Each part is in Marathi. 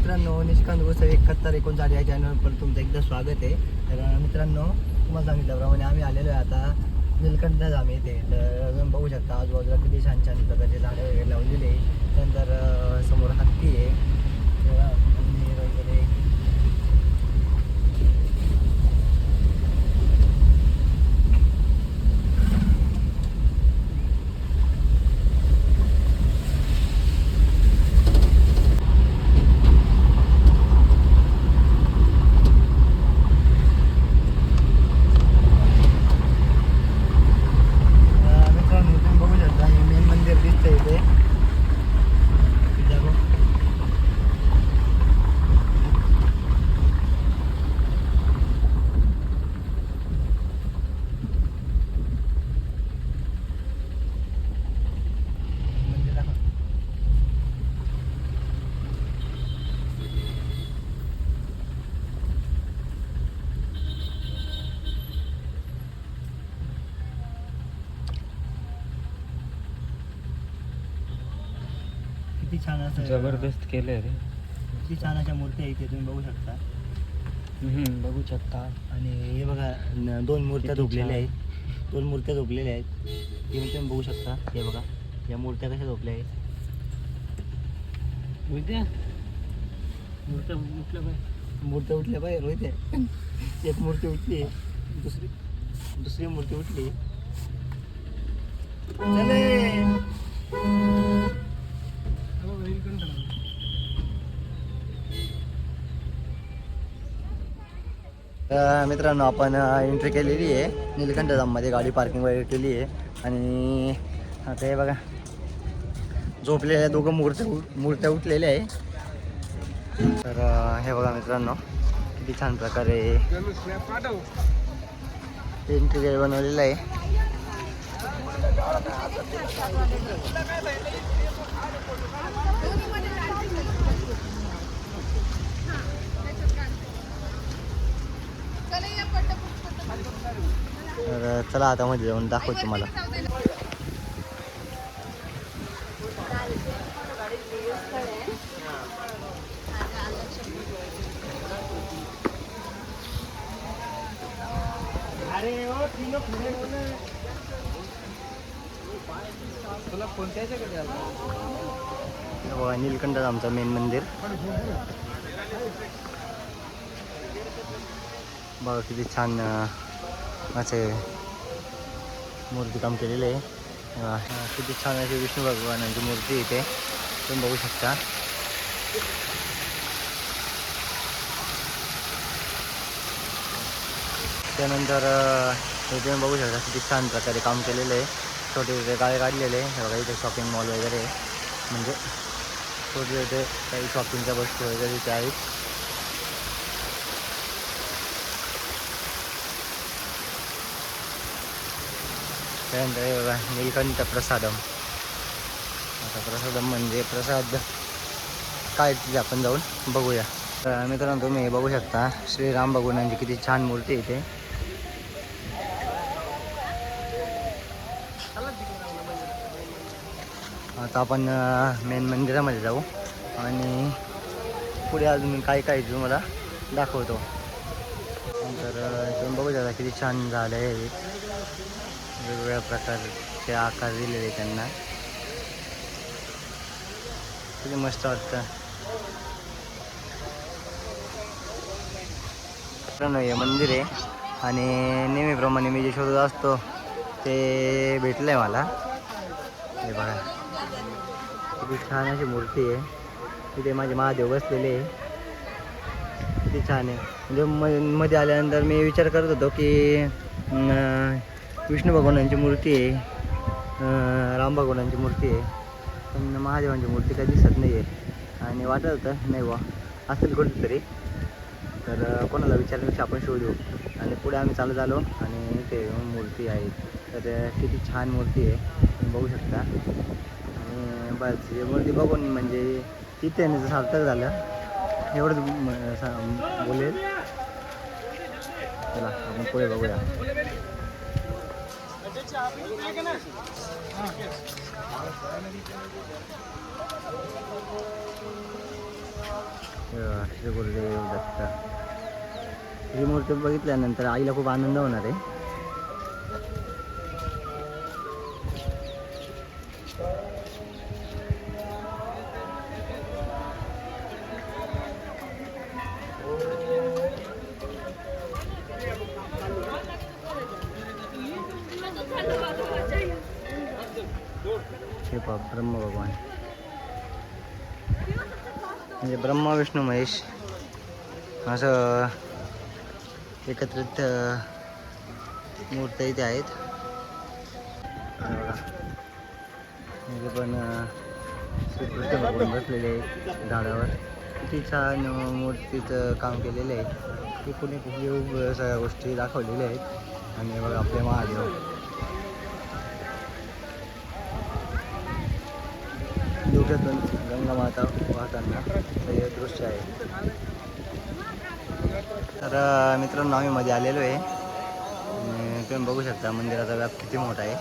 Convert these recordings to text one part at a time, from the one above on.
मित्रांनो निष्कांत गोसावी एकाहत्तर एकोणसाठ या चॅनलवर तुमचं एकदा स्वागत आहे. तर मित्रांनो तुम्हाला सांगितल्याप्रमाणे आम्ही आलेलो आहे आता निलकंठच आम्ही इथे. तर तुम्ही बघू शकता आजूबाजूला किती छान छान प्रकारचे झाडं वगैरे लावलेले आहे त्यानंतर समोर हत्ती आहे तेव्हा मंदिर वगैरे अं, मित्रांनो तुम्ही बघू शकता हे मेन मंदिर दिसतंय इथे इथे बघ. मंदिर दाखव. किती छान असं जबरदस्त केलंय रे. किती छान अशा मूर्ती आहे इथे तुम्ही बघू शकता. हम्म, बघू शकता. आणि हे बघा न- दोन मूर्त्या किती झोपलेल्या छान. आहेत. दोन मूर्त्या झोपलेल्या आहेत. हे पण तुम्ही बघू शकता. हे बघा या मूर्त्या कशा झोपल्या आहेत. उद्या मूर्त्या उठल्या पाहिजे मूर्त्या उठल्या पाहिजे रोहित आहे. एक मूर्ती उठली आहे दुसरी दुसरी मूर्ती उठली. चले! मित्रांनो आपण एंट्री केलेली आहे. निलकंठ धाममध्ये गाडी पार्किंग वगैरे केली आहे. आणि आता हे बघा झोपलेल्या दोघं मूर्त्या मूर्त्या उठलेल्या आहे. तर हे बघा मित्रांनो किती छान प्रकारे एंट्री बनवलेलं आहे. तर चला आता मध्ये जाऊन दाखवतो तुम्हाला. हे निलकंठ आमचं मेन मंदिर. बघा किती छान असे मूर्तीकाम केलेले आहे. किती छान अशी विष्णू भगवानांची मूर्ती इथे. तुम्ही बघू शकता. त्यानंतर हे तुम्ही बघू शकता किती छान प्रकारे काम केलेलं आहे. छोटे छोटे गाळे काढलेले आहे. बघा इथे शॉपिंग मॉल वगैरे म्हणजे छोटे छोटे काही शॉपिंगच्या वस्तू वगैरे इथे आहेत. त्यानंतर हे बघा निलकंठ प्रसादम आता प्रसादम म्हणजे प्रसाद काय तिथे आपण जाऊन बघूया तर मित्रांनो तुम्ही हे बघू शकता श्रीराम भगवानांची किती छान मूर्ती इथे आता आपण मेन मंदिरामध्ये जाऊ आणि पुढे अजून काय काय ते तुम्हाला दाखवतो नंतर तुम्ही बघू शकता किती छान झालं आहे वेगवेगळ्या प्रकारचे आकार दिलेले त्यांना. किती मस्त वाटतं. हे मंदिर आहे आणि नेहमीप्रमाणे मी जे शोधत असतो ते भेटलं आहे मला. हे बघा. किती छान अशी मूर्ती आहे. तिथे माझे महादेव बसलेले आहे. किती छान आहे. म्हणजे म मध्ये आल्यानंतर मी विचार करत होतो की विष्णू भगवानांची मूर्ती आहे राम भगवानांची मूर्ती आहे पण महादेवांची मूर्ती काही दिसत नाही आहे. आणि वाटत होतं नाही बा असेल कुठेतरी. तर कोणाला विचारण्यापेक्षा आपण शोधू आणि पुढे आम्ही चालत आलो आणि ते मूर्ती आहे. तर किती छान मूर्ती आहे. तुम्ही बघू शकता. आणि बस मूर्ती बघून म्हणजे तिथे येण्याचं सार्थक झालं. एवढंच बोलेल. चला आपण पुढे बघूया. श्री गुरुदेव दत्त ही मूर्ती बघितल्यानंतर आईला खूप आनंद होणार आहे. ब्रह्म भगवान म्हणजे ब्रह्मा विष्णू महेश असं एकत्रित मूर्त्या इथे आहेत. म्हणजे बघा पण श्रीकृष्ण भगवान बसलेले आहेत झाडावर. किती छान मूर्तीचं काम केलेलं आहे. ती एक खूप सगळ्या गोष्टी दाखवलेल्या आहेत. आणि बघा आपले महादेव. डोक्यातून गंगामाता वाहताना हे दृश्य आहे. तर मित्रांनो आम्ही मध्ये आलेलो आहे. तुम्ही बघू शकता मंदिराचा व्याप किती मोठा आहे.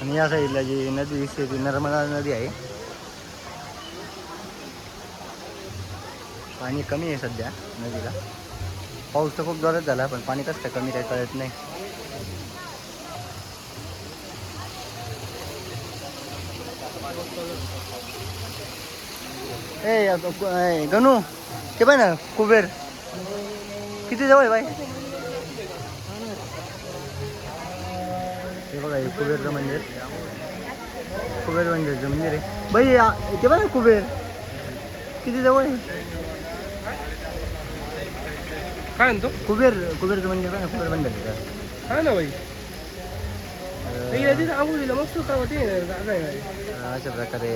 आणि या साईडला जी नदी दिसते ती नर्मदा नदी आहे. पाणी कमी आहे सध्या नदीला. पाऊस तर खूप जोरात झाला पण पाणी कसं काय कमी काही कळत नाही. ए आता गणू ते पाय ना कुबेर. किती जवळ आहे बाई? हे बघा हे कुबेरचं मंदिर. कुबेर मंदिरचं मंदिर आहे. बाई ते बघा ना कुबेर. किती जवळ आहे? काय म्हणतो? कुबेर कुबेरचं मंदिर बघा ना कुबेर मंदिर? हा ना अं, तिथे आंघोळीला मस्त का वाटे जागा आहे अशा प्रकारे.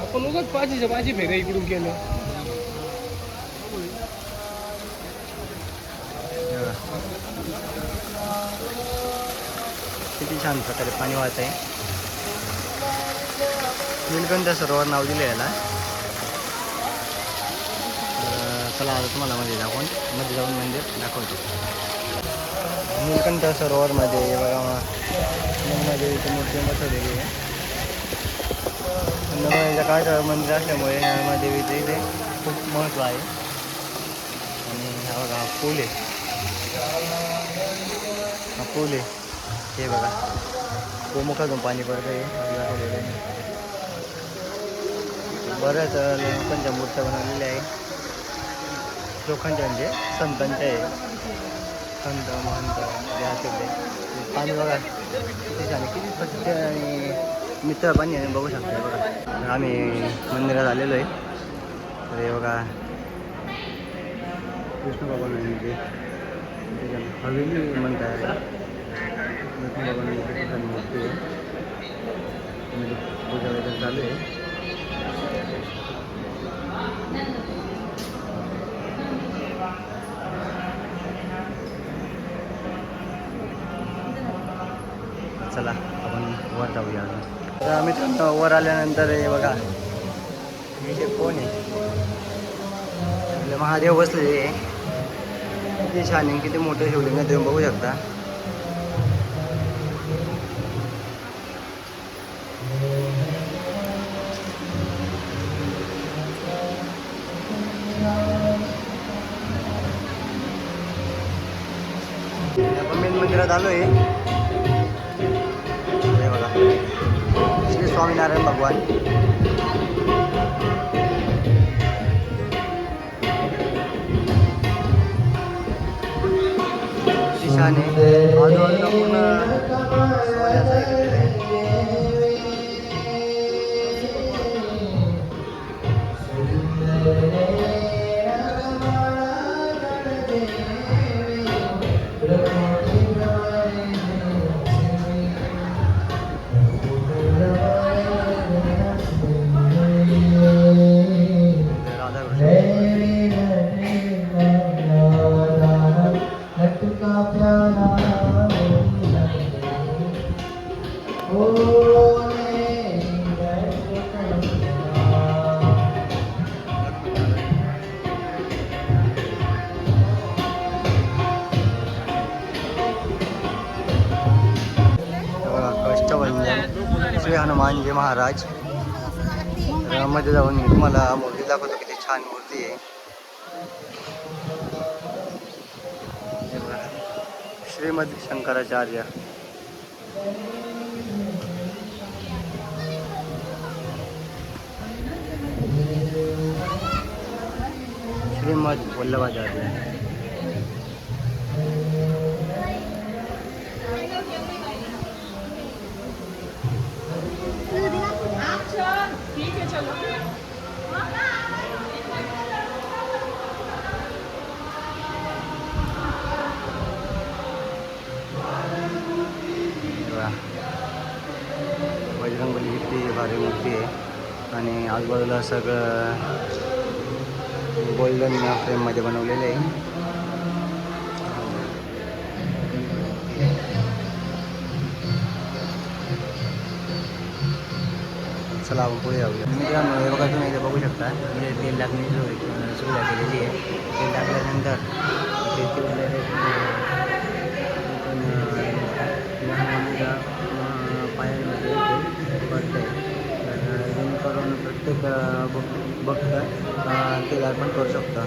आपण उगाच पाचीच्या पाची फेऱ्या इकडून केलं. किती छान प्रकारे पाणी वाहत आहे. नीलकंठ सरोवर नाव दिलं याला. चला आता तुम्हाला मध्ये दाखवून मध्ये जाऊन मंदिर दाखवतो. नीलकंठ सरोवरमध्ये बघा नर्मदेवीची मूर्ती बसवलेली आहे. नर्मदेच्या काळाचं मंदिर असल्यामुळे नर्मदेवीचं इथे खूप महत्त्व आहे. आणि हा बघा हा पूल आहे. हा पूल आहे. हे बघा. गोमुखातून पाणी पडतं आहे दाखवलेलं आहे. बऱ्याच लोकांच्या मूर्त्या बनवलेल्या आहे लोकांच्या म्हणजे संतांच्या आहे. संत महंत जे असेल पाणी बघा. किती झाले किती? स्वच्छ आणि मित्र पाणी आहे बघू शकतो बघा. आम्ही मंदिरात आलेलो आहे. तर हे बघा. कृष्ण भगवानांची. त्याच्या हवेली म्हणता याला. विष्णू छान मूर्ती आहे. पूजा वगैरे चालू आहे. आपण वर जाऊया अजून मित्रांनो वर आल्यानंतर हे बघा. हे कोण आहे? महादेव बसलेले आहे किती छान आहे किती मोठं शिवलिंग आहे तुम्ही बघू शकता. आपण मेन मंदिरात आलो आहे श्री स्वामीनारायण भगवान किती छान आहे आजूबाजूला पूर्ण सोन्याचं हे केलेलं तुम्हाला मूर्ती दाखवतो किती छान मूर्ती हे. श्रीमद शंकराचार्य। श्रीमद वल्लभाचार्य। ठीक है चलो। भारी मूर्ती आहे आणि आजूबाजूला सगळं गोल्डन फ्रेममध्ये बनवलेलं आहे चला आपण पुढे जाऊया मित्रांनो हे बघा तुम्ही इथे बघू शकता म्हणजे तेल टाकण्याची सुविधा केलेली आहे तेल टाकल्यानंतर ते बघता अं, तेल अर्पण करू शकता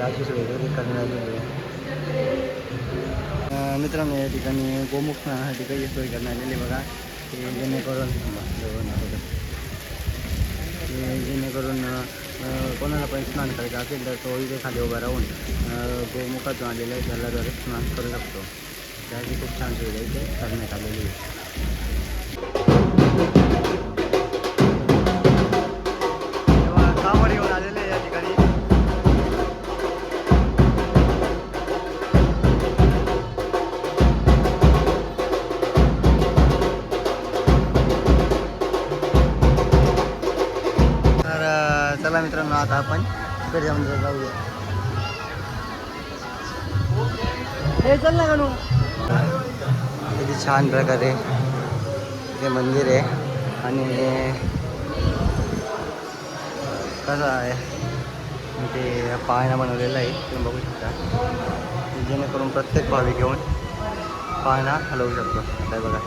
अशी सुविधा ते करण्यात आहे मित्रांनो या ठिकाणी गोमुखासाठी काही सोय करण्यात आलेली आहे बघा. ते जेणेकरून जेणेकरून कोणाला पण स्नान करायचं असेल तर तो इथे खाली उभा राहून गोमुखातून आलेला आहे त्याला जलाद्वारे स्नान करू शकतो. त्याची खूप छान सुविधा इथे करण्यात आलेली आहे. आता आपण तिकडे जाऊन जाऊया. हे चल ना गणू. किती छान प्रकारे ते मंदिर आहे. आणि कसं आहे? ते पाहायला बनवलेलं आहे. तुम्ही बघू शकता. जेणेकरून प्रत्येक भाविक घेऊन पाहणा हलवू शकतो. काय बघा.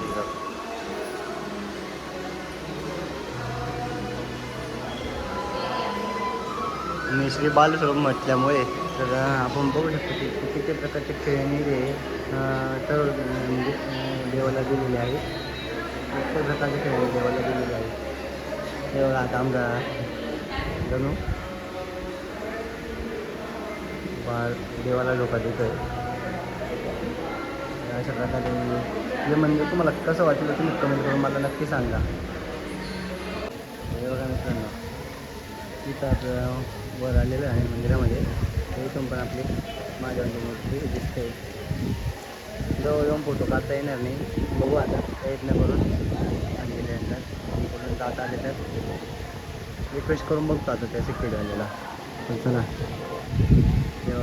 इथं. आणि श्री म्हटल्यामुळे तर आपण बघू शकतो की किती प्रकारचे खेळणी जे तर म्हणजे देवाला दिलेले आहेत. प्रत्येक प्रकारचे खेळणी देवाला दिलेले आहेत. देवाला आता आमचा जणू. बाळ देवाला धोका देतोय. अशा प्रकारे हे म्हणजे तुम्हाला कसं वाटलं तुम्ही कमेंट करून मला नक्की सांगा. हे बघा मित्रांनो. इथं आपलं वर आलेलं आहे मंदिरामध्ये. तर इथून पण आपली माझ्या मूर्ती दिसते जवळ जाऊन फोटो काढता येणार नाही. बघू आता प्रयत्न करून. आणि गेल्यानंतर पूर्ण जात आले तर रिक्वेस्ट करून बघतो आता त्या सिक्युरिटी आलेला चला. हे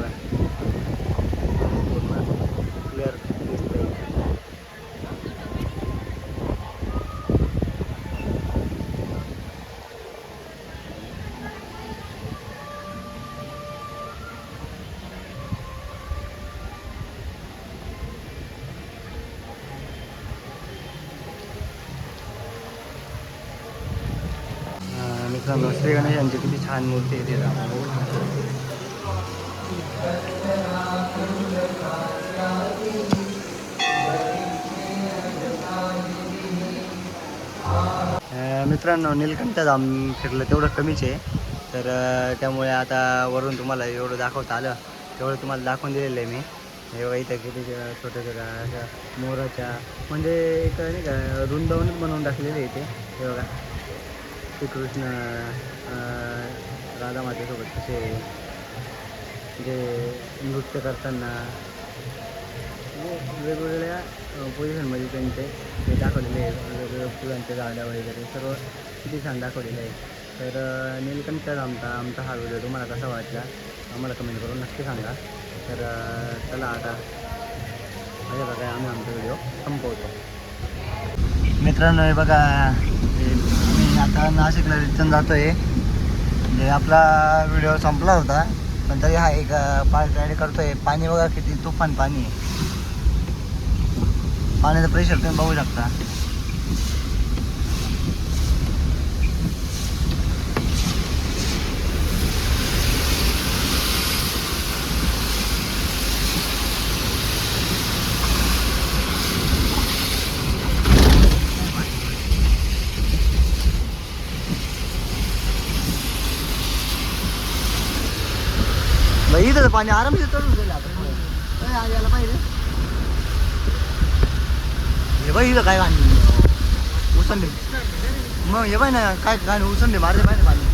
अं, श्री गणेशांची किती छान मूर्ती आहे ते मित्रांनो नीलकंठ धाम फिरलं तेवढं कमीच आहे. तर त्यामुळे आता वरून तुम्हाला एवढं दाखवता आलं तेवढं तुम्हाला दाखवून दिलेलं आहे मी. हे बघा इथं किती छोट्या छोट्या अशा मोराच्या म्हणजे एक नाही का वृंदावनच बनवून टाकलेले आहे इथे. हे बघा. श्रीकृष्ण राधामातेसोबत राधा मातेसोबत कसे जे नृत्य करताना वेगवेगळ्या पोझिशनमध्ये त्यांचे ते दाखवलेले आहे वेगवेगळ्या फुलांच्या झाडं वगैरे सर्व किती छान दाखवलेलं आहे तर अं, आमचा आमचा हा व्हिडिओ तुम्हाला कसा वाटला आम्हाला कमेंट करून नक्की सांगा. तर चला आता अशा प्रकारे आम्ही आमचा व्हिडिओ संपवतो. मित्रांनो हे बघा आता नाशिकला रिटर्न जातो आहे म्हणजे आपला व्हिडिओ संपला होता पण तरी हा एक पार्ट राईड आहे पाणी बघा किती तुफान पाणी आहे. पाण्याचं प्रेशर तुम्ही बघू शकता. त्याचं पाणी आरामशीर चढून गेलं आता. ए, पाहिजे. हे बाई इथं काय गाणी उसंडे. मग हे बाय ना काय गाणी उसंडे मारले पाहिजे पाणी.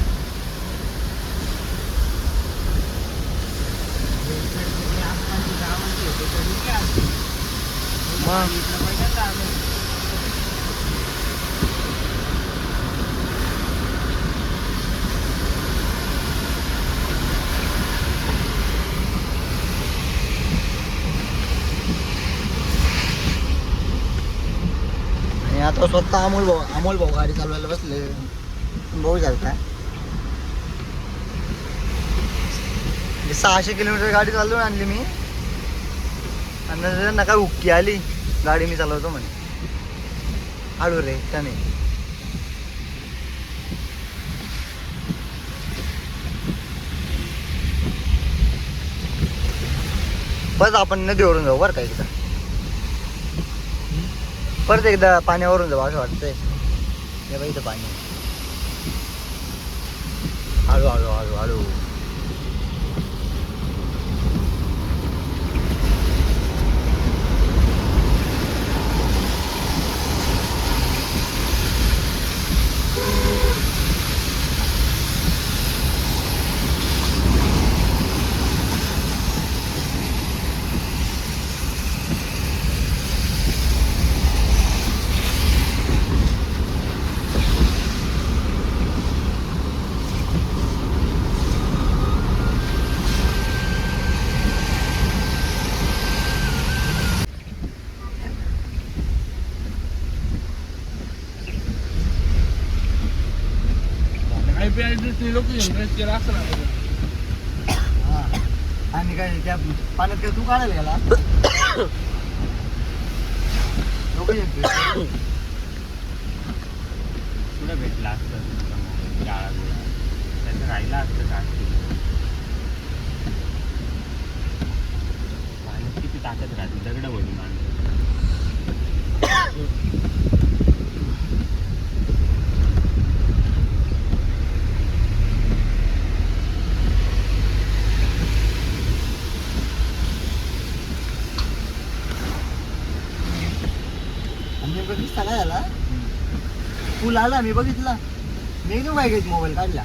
मग? आता स्वतः अमोल भाऊ अमोल भाऊ गाडी चालवायला बसले. भाऊ काय सहाशे किलोमीटर गाडी चालवून आणली मी. आणि नंतर नका उक्की आली. गाडी मी चालवतो म्हणे. आडू रे त्याने बस आपण नदीवरून जाऊ बरं का एकदा परत एकदा पाण्यावरून जाऊ असं वाटतंय. हे बाई इथं पाणी. हळू हळू हळू हळू. डी लोकेशन ट्रेस केला असं ना हा. आणि काय त्या पाण्यात काय तू काढायला गेला? लोक कुठं भेटला असतं गाळा बिळा त्याचं राहिलं असतं का पाण्यात किती ताकद राहते? दगड भरून माणसं नेमकं दिसता काय झाला पूल आला मी बघितला. मी एकदम काय घेत मोबाईल काढला?